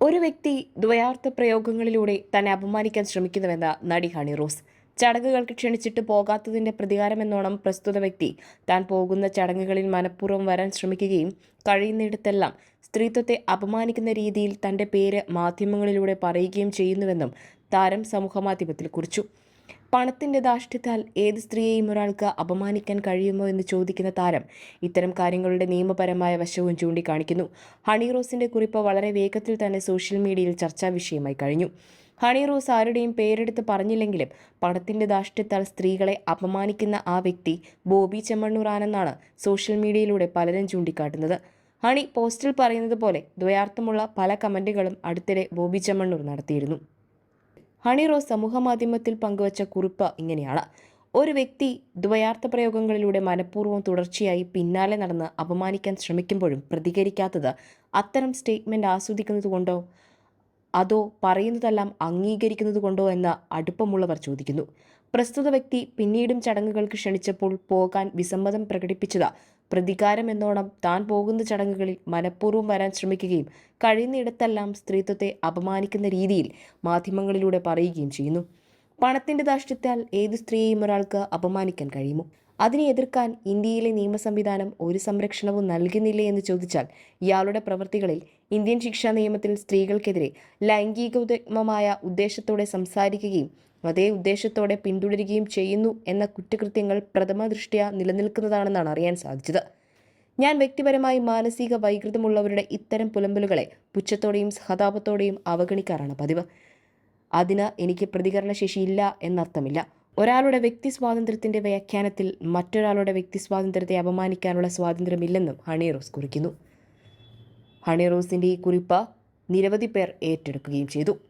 ഒരു വ്യക്തി ദ്വയാർത്ഥ പ്രയോഗങ്ങളിലൂടെ തന്നെ അപമാനിക്കാൻ ശ്രമിക്കുന്നുവെന്ന നടി ഹണി റോസ്. ചടങ്ങുകൾക്ക് ക്ഷണിച്ചിട്ട് പോകാത്തതിന്റെ പ്രതികാരമെന്നോണം പ്രസ്തുത വ്യക്തി താൻ പോകുന്ന ചടങ്ങുകളിൽ മനഃപൂർവം വരാൻ ശ്രമിക്കുകയും കഴിയുന്നിടത്തെല്ലാം സ്ത്രീത്വത്തെ അപമാനിക്കുന്ന രീതിയിൽ തന്റെ പേര് മാധ്യമങ്ങളിലൂടെ പറയുകയും ചെയ്യുന്നുവെന്നും താരം സമൂഹമാധ്യമത്തിൽ കുറിച്ചു. പണത്തിന്റെ ധാർഷ്ട്യത്താൽ ഏത് സ്ത്രീയെയും ഒരാൾക്ക് അപമാനിക്കാൻ കഴിയുമോ എന്ന് ചോദിക്കുന്ന താരം ഇത്തരം കാര്യങ്ങളുടെ നിയമപരമായ വശവും ചൂണ്ടിക്കാണിക്കുന്നു. ഹണി റോസിന്റെ കുറിപ്പ് വളരെ വേഗത്തിൽ തന്നെ സോഷ്യൽ മീഡിയയിൽ ചർച്ചാ വിഷയമായി കഴിഞ്ഞു. ഹണി റോസ് ആരുടെയും പേരെടുത്ത് പറഞ്ഞില്ലെങ്കിലും പണത്തിന്റെ ധാർഷ്ട്യത്താൽ സ്ത്രീകളെ അപമാനിക്കുന്ന ആ വ്യക്തി ബോബി ചെമ്മണ്ണൂറാനെന്നാണ് സോഷ്യൽ മീഡിയയിലൂടെ പലരും ചൂണ്ടിക്കാട്ടുന്നത്. ഹണി പോസ്റ്റിൽ പറയുന്നത് പോലെ ദ്വയാർത്ഥമുള്ള പല കമന്റുകളും അടുത്തിടെ ബോബി ചെമ്മണ്ണൂർ നടത്തിയിരുന്നു. ഹണി റോസ് സമൂഹമാധ്യമത്തിൽ പങ്കുവച്ച കുറിപ്പ് ഇങ്ങനെയാണ്. ഒരു വ്യക്തി ദ്വയാർത്ഥ പ്രയോഗങ്ങളിലൂടെ മനഃപൂർവം തുടർച്ചയായി പിന്നാലെ നടന്ന് അപമാനിക്കാൻ ശ്രമിക്കുമ്പോഴും പ്രതികരിക്കാത്തത് അത്തരം സ്റ്റേറ്റ്മെന്റ് ആസ്വദിക്കുന്നതുകൊണ്ടോ? അതോ പറയുന്നതെല്ലാം അംഗീകരിക്കുന്നത് കൊണ്ടോ എന്ന് അടുപ്പമുള്ളവർ ചോദിക്കുന്നു. പ്രസ്തുത വ്യക്തി പിന്നീടും ചടങ്ങുകൾക്ക് ക്ഷണിച്ചപ്പോൾ പോകാൻ വിസമ്മതം പ്രകടിപ്പിച്ചത്. പ്രതികാരം എന്നോണം താൻ പോകുന്ന ചടങ്ങുകളിൽ മനഃപൂർവം വരാൻ ശ്രമിക്കുകയും കഴിയുന്നിടത്തെല്ലാം സ്ത്രീത്വത്തെ അപമാനിക്കുന്ന രീതിയിൽ മാധ്യമങ്ങളിലൂടെ പറയുകയും ചെയ്യുന്നു. പണത്തിന്റെ ദാഷ്ട്യത്താൽ ഏത് സ്ത്രീയെയും ഒരാൾക്ക് അപമാനിക്കാൻ കഴിയുമോ? അതിനെ എതിർക്കാൻ ഇന്ത്യയിലെ നിയമ സംവിധാനം ഒരു സംരക്ഷണവും നൽകുന്നില്ലേ എന്ന് ചോദിച്ചാൽ ഇയാളുടെ പ്രവൃത്തികളിൽ ഇന്ത്യൻ ശിക്ഷാ നിയമത്തിൽ സ്ത്രീകൾക്കെതിരെ ലൈംഗികമായ ഉദ്ദേശത്തോടെ സംസാരിക്കുകയും അതേ ഉദ്ദേശത്തോടെ പിന്തുടരുകയും ചെയ്യുന്നു എന്ന കുറ്റകൃത്യങ്ങൾ പ്രഥമ ദൃഷ്ട്യാ നിലനിൽക്കുന്നതാണെന്നാണ് അറിയാൻ സാധിച്ചത്. ഞാൻ വ്യക്തിപരമായി മാനസിക വൈകൃതമുള്ളവരുടെ ഇത്തരം പുലമ്പലുകളെ പുച്ഛത്തോടെയും സഹതാപത്തോടെയും അവഗണിക്കാറാണ് പതിവ്. അതിന് എനിക്ക് പ്രതികരണശേഷിയില്ല എന്നർത്ഥമില്ല. ഒരാളുടെ വ്യക്തി സ്വാതന്ത്ര്യത്തിന്റെ വ്യാഖ്യാനത്തിൽ മറ്റൊരാളുടെ വ്യക്തി സ്വാതന്ത്ര്യത്തെ അപമാനിക്കാനുള്ള സ്വാതന്ത്ര്യമില്ലെന്നും ഹണി റോസ് കുറിക്കുന്നു. ഹണി റോസിന്റെ ഈ കുറിപ്പ് നിരവധി പേർ ഏറ്റെടുക്കുകയും ചെയ്തു.